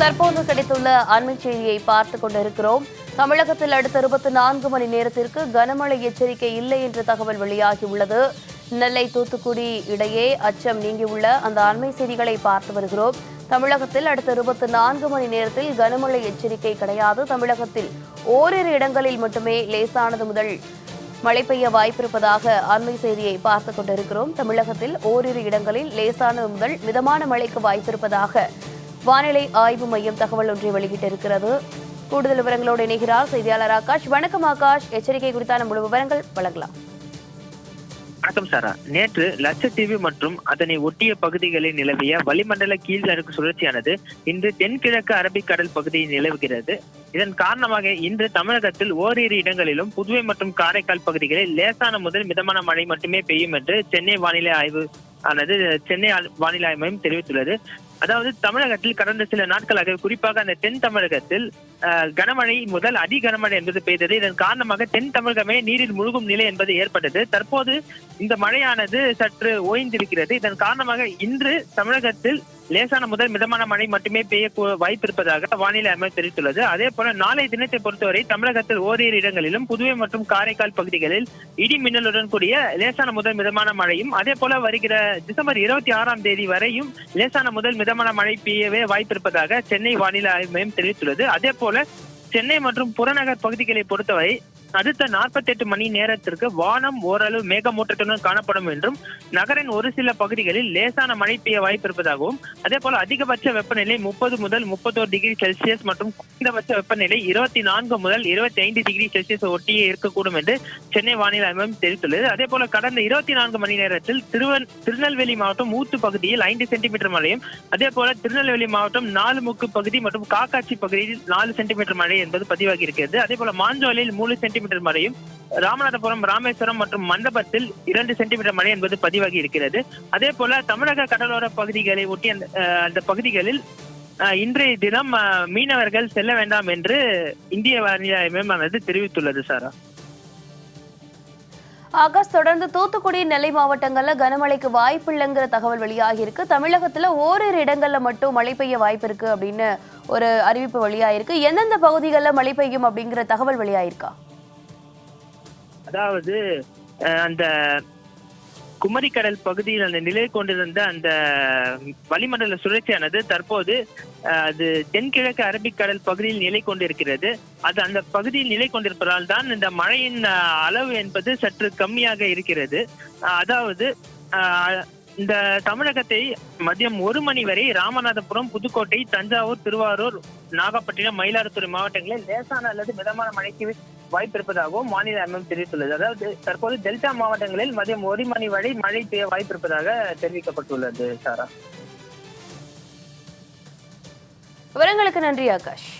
தற்போது கிடைத்துள்ள அண்மை செய்தியை பார்த்துக் கொண்டிருக்கிறோம். தமிழகத்தில் அடுத்த இருபத்தி நான்கு மணி நேரத்திற்கு கனமழை எச்சரிக்கை இல்லை என்ற தகவல் வெளியாகியுள்ளது நெல்லை தூத்துக்குடி இடையே அச்சம் நீங்கியுள்ள அந்த அண்மை செய்திகளை பார்த்து வருகிறோம். தமிழகத்தில் அடுத்த இருபத்தி நான்கு மணி நேரத்தில் கனமழை எச்சரிக்கை கிடையாது. தமிழகத்தில் ஓரிரு இடங்களில் மட்டுமே லேசானது முதல் மழை பெய்ய வாய்ப்பிருப்பதாக அண்மை செய்தியை பார்த்துக் கொண்டிருக்கிறோம். தமிழகத்தில் ஓரிரு இடங்களில் லேசானது முதல் மிதமான மழைக்கு வாய்ப்பிருப்பதாக வானிலை ஆய்வு மையம் தகவல் ஒன்றை வெளியிட்டிருக்கிறது. கூடுதல் விவரங்களோடு இணைகிறார் செய்தியாளர் ஆகாஷ். வணக்கம் ஆகாஷ். எச்சரிக்கை குறித்தான முழு விவரங்கள் வழங்கலாம். வணக்கம் சாரா. நேற்று லட்சத்தீவு மற்றும் அதனை ஒட்டிய பகுதிகளில் நிலவிய வளிமண்டல கீழ்கணக்கு சுழற்சியானது இன்று தென்கிழக்கு அரபிக்கடல் பகுதியில் நிலவுகிறது. இதன் காரணமாக இன்று தமிழகத்தில் ஓரிரு இடங்களிலும் புதுவை மற்றும் காரைக்கால் பகுதிகளில் லேசான முதல் மிதமான மழை மட்டுமே பெய்யும் என்று சென்னை வானிலை ஆய்வு ஆனது சென்னை வானிலை ஆய்வு மையம் தெரிவித்துள்ளது. அதாவது தமிழகத்தில் கடந்த சில நாட்களாக குறிப்பாக அந்த தென் தமிழகத்தில் கனமழை முதல் அதி கனமழை என்பது பெய்தது. இதன் காரணமாக தென் தமிழகமே நீரில் முழுகும் நிலை என்பது ஏற்பட்டது. தற்போது இந்த மழையானது சற்று ஓய்ந்திருக்கிறது. இதன் காரணமாக இன்று தமிழகத்தில் லேசான முதல் மிதமான மழை மட்டுமே பெய்ய வாய்ப்பு வாய்ப்பிருப்பதாக வானிலை அமைப்பு தெரிவித்துள்ளது. அதே போல நாளை தினத்தை பொறுத்தவரை தமிழகத்தில் ஓரிரு இடங்களிலும் புதுவை மற்றும் காரைக்கால் பகுதிகளில் இடி மின்னலுடன் கூடிய லேசான முதல் மிதமான மழையும் அதே போல வருகிற டிசம்பர் இருபத்தி ஆறாம் தேதி வரையும் லேசான முதல் மிதமான மழை பெய்யவே வாய்ப்பிருப்பதாக சென்னை வானிலை ஆய்வு மையம் தெரிவித்துள்ளது. அதே போல சென்னை மற்றும் புறநகர் பகுதிகளை பொறுத்தவரை அடுத்த 48 மணி நேரத்திற்கு வானம் ஓரளவு மேகமூட்டத்துடன் காணப்படும் என்றும் நகரின் ஒரு சில பகுதிகளில் லேசான மழை பெய்ய வாய்ப்பிருப்பதாகவும் அதே போல அதிகபட்ச வெப்பநிலை முப்பது முதல் முப்பத்தோரு டிகிரி செல்சியஸ் மற்றும் குறைந்தபட்ச வெப்பநிலை இருபத்தி நான்கு முதல் இருபத்தி ஐந்து டிகிரி செல்சியஸ் ஒட்டியே இருக்கக்கூடும் என்று சென்னை வானிலை அமைப்பு தெரிவித்துள்ளது. அதே போல கடந்த இருபத்தி நான்கு மணி நேரத்தில் திருவன் திருநெல்வேலி மாவட்டம் ஊத்து பகுதியில் ஐந்து சென்டிமீட்டர் மழையும் அதே போல திருநெல்வேலி மாவட்டம் நாலு முக்கு பகுதி மற்றும் காக்காட்சி பகுதியில் நாலு சென்டிமீட்டர் மழை என்பது பதிவாகி இருக்கிறது அதே போல மாஞ்சோலில் மூணு சென்டிமீட்டர் சென்டிமீட்டர் மழையும் ராமநாதபுரம் ராமேஸ்வரம் மற்றும் மண்டபத்தில் இரண்டு சென்டிமீட்டர் மழை என்பது பதிவாகி இருக்கிறது. அதே போல தமிழக கடலோர பகுதிகளை ஒட்டி அந்த அந்த பகுதிகளில் இன்றைய தினம் மீனவர்கள் செல்ல வேண்டாம் என்று இந்திய வானிலை ஆய்வு மையமானது தெரிவித்துள்ளது சாரா. ஆகாஷ் தொடர்ந்து தூத்துக்குடி நெல்லை மாவட்டங்கள்ல கனமழைக்கு வாய்ப்பு இல்லைங்கிற தகவல் வெளியாகிருக்கு தமிழகத்துல ஓரிரு இடங்கள்ல மட்டும் மழை பெய்ய வாய்ப்பு இருக்கு அப்படின்னு ஒரு அறிவிப்பு வெளியாயிருக்கு. எந்தெந்த பகுதிகளில் மழை பெய்யும் அப்படிங்கிற தகவல் வெளியாயிருக்கா? அதாவது அந்த குமரிக்கடல் பகுதியில் அந்த நிலை கொண்டிருந்த அந்த வளிமண்டல சுழற்சியானது தற்போது அது தென்கிழக்கு அரபிக்கடல் பகுதியில் நிலை கொண்டிருக்கிறது. அது அந்த பகுதியில் நிலை கொண்டிருப்பதால் தான் இந்த மழையின் அளவு என்பது சற்று கம்மியாக இருக்கிறது. அதாவது இந்த தமிழகத்தை மதியம் ஒரு மணி வரை ராமநாதபுரம் புதுக்கோட்டை தஞ்சாவூர் திருவாரூர் நாகப்பட்டினம் மயிலாடுதுறை மாவட்டங்களில் லேசான அல்லது மிதமான மழைக்கு வாய்ப்பு இருப்பதாகவும் மாநில அமைப்பு தெரிவித்துள்ளது. அதாவது தற்போது டெல்டா மாவட்டங்களில் மதியம் ஒரு மணி வரை மழை பெய்ய வாய்ப்பு இருப்பதாக தெரிவிக்கப்பட்டுள்ளது சாரா. விவரங்களுக்கு நன்றி ஆகாஷ்.